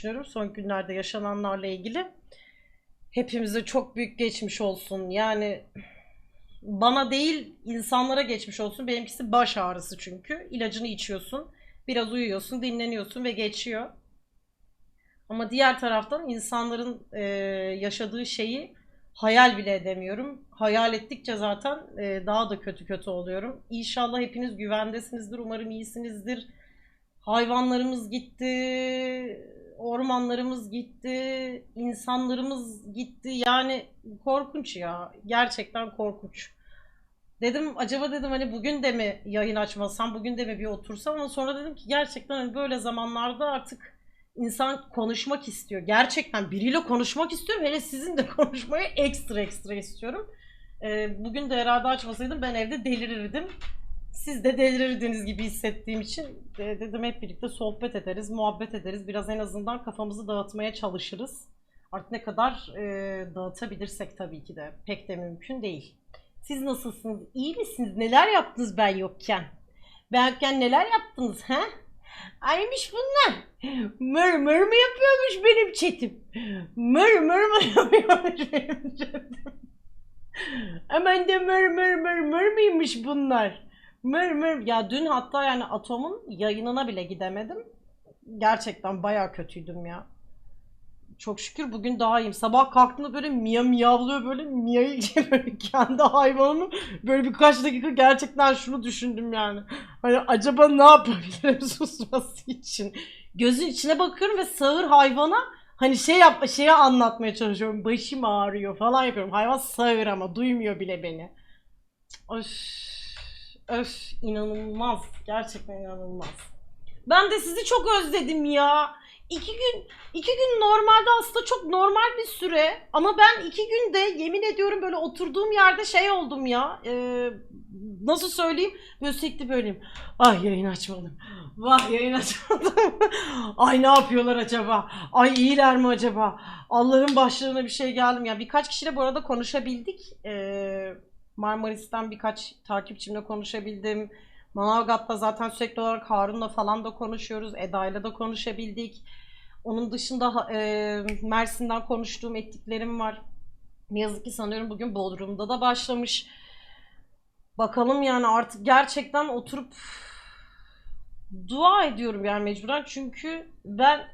düşünüyorum son günlerde yaşananlarla ilgili. Hepimize çok büyük geçmiş olsun. Yani bana değil insanlara geçmiş olsun. Benimkisi baş ağrısı çünkü. İlacını içiyorsun. Biraz uyuyorsun, dinleniyorsun ve geçiyor. Ama diğer taraftan insanların e, yaşadığı şeyi hayal bile edemiyorum. Hayal ettikçe zaten e, daha da kötü kötü oluyorum. İnşallah hepiniz güvendesinizdir. Umarım iyisinizdir. Hayvanlarımız gitti, ormanlarımız gitti, insanlarımız gitti. Yani korkunç ya. Gerçekten korkunç. Dedim acaba dedim hani bugün de mi yayın açmasam, bugün de mi bir otursam ama sonra dedim ki gerçekten hani böyle zamanlarda artık insan konuşmak istiyor. Gerçekten biriyle konuşmak istiyorum. Hele sizinle konuşmayı ekstra ekstra istiyorum. Ee, bugün de herhalde açmasaydım ben evde delirirdim. Siz de delirirdiniz gibi hissettiğim için e, dedim hep birlikte sohbet ederiz, muhabbet ederiz. Biraz en azından kafamızı dağıtmaya çalışırız. Artık ne kadar e, dağıtabilirsek tabii ki de pek de mümkün değil. Siz nasılsınız? İyi misiniz? Neler yaptınız ben yokken? Ben yokken neler yaptınız ha? Aymış bunlar. Mır mır mı yapıyormuş benim çetim? Mır mır mı yapıyormuş benim çetim? Hemen de mır mır mır mır mıymış bunlar? Mır mır. Ya dün hatta yani Atom'un yayınına bile gidemedim. Gerçekten bayağı kötüydüm ya. Çok şükür bugün daha iyiyim. Sabah kalktığımda böyle miya miyavlıyor böyle miyayı böyle kendi hayvanımı böyle birkaç dakika gerçekten şunu düşündüm yani. Hani acaba ne yapabilirim susması için? Gözün içine bakıyorum ve sağır hayvana hani şey yapma şeye anlatmaya çalışıyorum. Başım ağrıyor falan yapıyorum. Hayvan sağır ama duymuyor bile beni. Öf, öf inanılmaz. Gerçekten inanılmaz. Ben de sizi çok özledim ya. İki gün, iki gün normalde aslında çok normal bir süre. Ama ben iki günde yemin ediyorum böyle oturduğum yerde şey oldum ya. Ee, nasıl söyleyeyim? Böyle sürekli böyleyim. Ay yayın açmadım. Vah yayın açmadım. Ay ne yapıyorlar acaba? Ay iyiler mi acaba? Allah'ın başlarına bir şey geldim ya. Birkaç kişiyle bu arada konuşabildik. Ee, Marmaris'ten birkaç takipçimle konuşabildim. Manavgat'ta zaten sürekli olarak Harun'la falan da konuşuyoruz. Eda'yla da konuşabildik. Onun dışında e, Mersin'den konuştuğum ettiklerim var. Ne yazık ki sanıyorum bugün Bodrum'da da başlamış. Bakalım yani artık gerçekten oturup dua ediyorum yani mecburen. Çünkü ben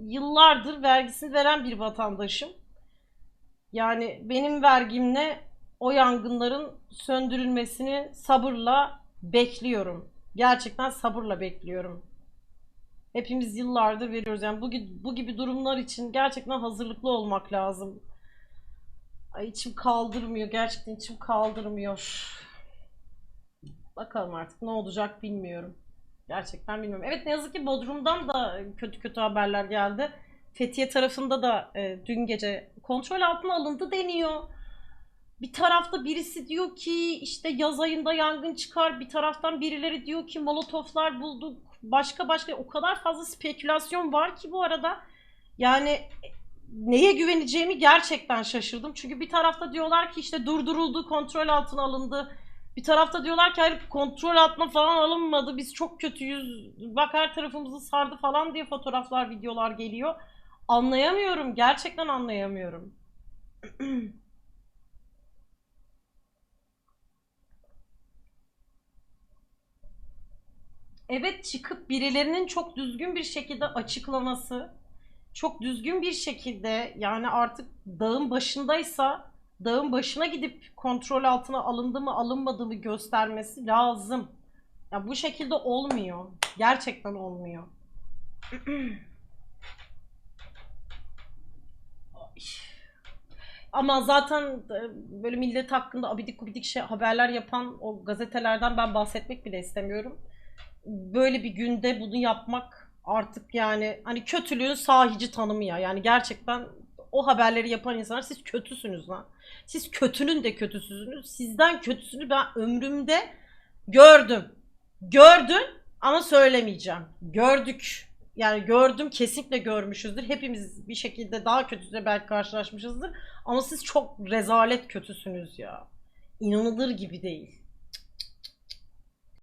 yıllardır vergisini veren bir vatandaşım. Yani benim vergimle o yangınların söndürülmesini sabırla bekliyorum. Gerçekten sabırla bekliyorum. Hepimiz yıllardır veriyoruz. Yani bu, bu gibi durumlar için gerçekten hazırlıklı olmak lazım. Ay içim kaldırmıyor. Gerçekten içim kaldırmıyor. Bakalım artık ne olacak bilmiyorum. Gerçekten bilmiyorum. Evet ne yazık ki Bodrum'dan da kötü kötü haberler geldi. Fethiye tarafında da e, dün gece kontrol altına alındı deniyor. Bir tarafta birisi diyor ki işte yaz ayında yangın çıkar. Bir taraftan birileri diyor ki molotoflar bulduk. Başka başka o kadar fazla spekülasyon var ki bu arada. Yani neye güveneceğimi gerçekten şaşırdım. Çünkü bir tarafta diyorlar ki işte durduruldu, kontrol altına alındı. Bir tarafta diyorlar ki hayır kontrol altına falan alınmadı. Biz çok kötüyüz. Bak her tarafımızı sardı falan diye fotoğraflar, videolar geliyor. Anlayamıyorum. Gerçekten anlayamıyorum. Evet çıkıp birilerinin çok düzgün bir şekilde açıklaması, çok düzgün bir şekilde yani artık dağın başındaysa dağın başına gidip kontrol altına alındı mı alınmadı mı göstermesi lazım. Ya bu şekilde olmuyor. Gerçekten olmuyor. Ama zaten e, böyle millet hakkında abidik gubidik şey, haberler yapan o gazetelerden ben bahsetmek bile istemiyorum böyle bir günde bunu yapmak artık yani hani kötülüğün sahici tanımı ya. Yani gerçekten o haberleri yapan insanlar siz kötüsünüz lan. Siz kötünün de kötüsünüz. Sizden kötüsünü ben ömrümde gördüm. Gördüm ama söylemeyeceğim. Gördük. Yani gördüm kesinlikle görmüşüzdür. Hepimiz bir şekilde daha kötüsüyle belki karşılaşmışızdır. Ama siz çok rezalet kötüsünüz ya. İnanılır gibi değil.